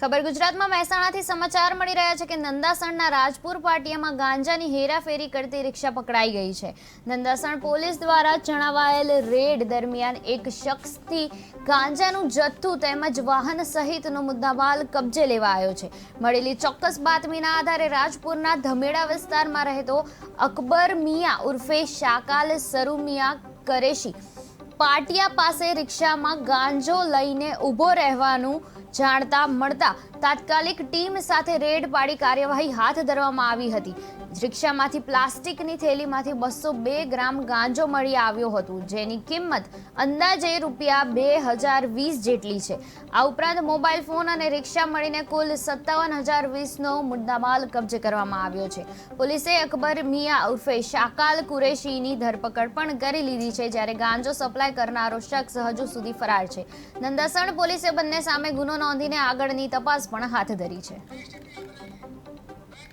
ખબર ગુજરાતમાં મહેસાણાથી સમાચાર મળી રહ્યા છે કે નંદાસણના રાજપુર પાટિયામાં ગાંજાની હેરાફેરી કરતી રિક્ષા પકડાઈ ગઈ છે. નંદાસણ પોલીસ દ્વારા જણાવાયેલ રેડ દરમિયાન એક શખ્સથી ગાંજાનું જથ્થું તેમજ વાહન સહિતનો મુદ્દામાલ કબજે લેવાયો છે. મળેલી ચોક્કસ બાતમીના આધારે રાજપુરના ધમેડા વિસ્તારમાં રહેતો અકબર મિયા ઉર્ફે શાકાલ સરુ મિયા કરેશી પાટિયા પાસે રિક્ષામાં ગાંજો લઈને ઊભો રહેવાનું જાણતા મળતા તાત્કાલિક ટીમ સાથે રેડ પાડી કાર્યવાહી હાથ ધરવામાં આવી હતી. રિક્ષામાંથી પ્લાસ્ટિકની થેલીમાંથી બસો બે ગ્રામ ગાંજો મળી આવ્યો હતું, જેની કિંમત અંદાજે રૂપિયા બે હજાર વીસ જેટલી છે. આ ઉપરાંત મોબાઈલ ફોન અને રિક્ષા મળીને કુલ સત્તાવન હજાર વીસનો મુદ્દામાલ કબજે કરવામાં આવ્યો છે. પોલીસે અકબર મિયા ઉર્ફે શાકાલ કુરેશીની ધરપકડ પણ કરી લીધી છે, જ્યારે ગાંજો સપ્લાય કરનારો શખ્સ હજુ સુધી ફરાર છે. નંદાસણ પોલીસે બંને સામે ગુનો નોંધીને આગળની તપાસ પણ હાથ ધરી છે.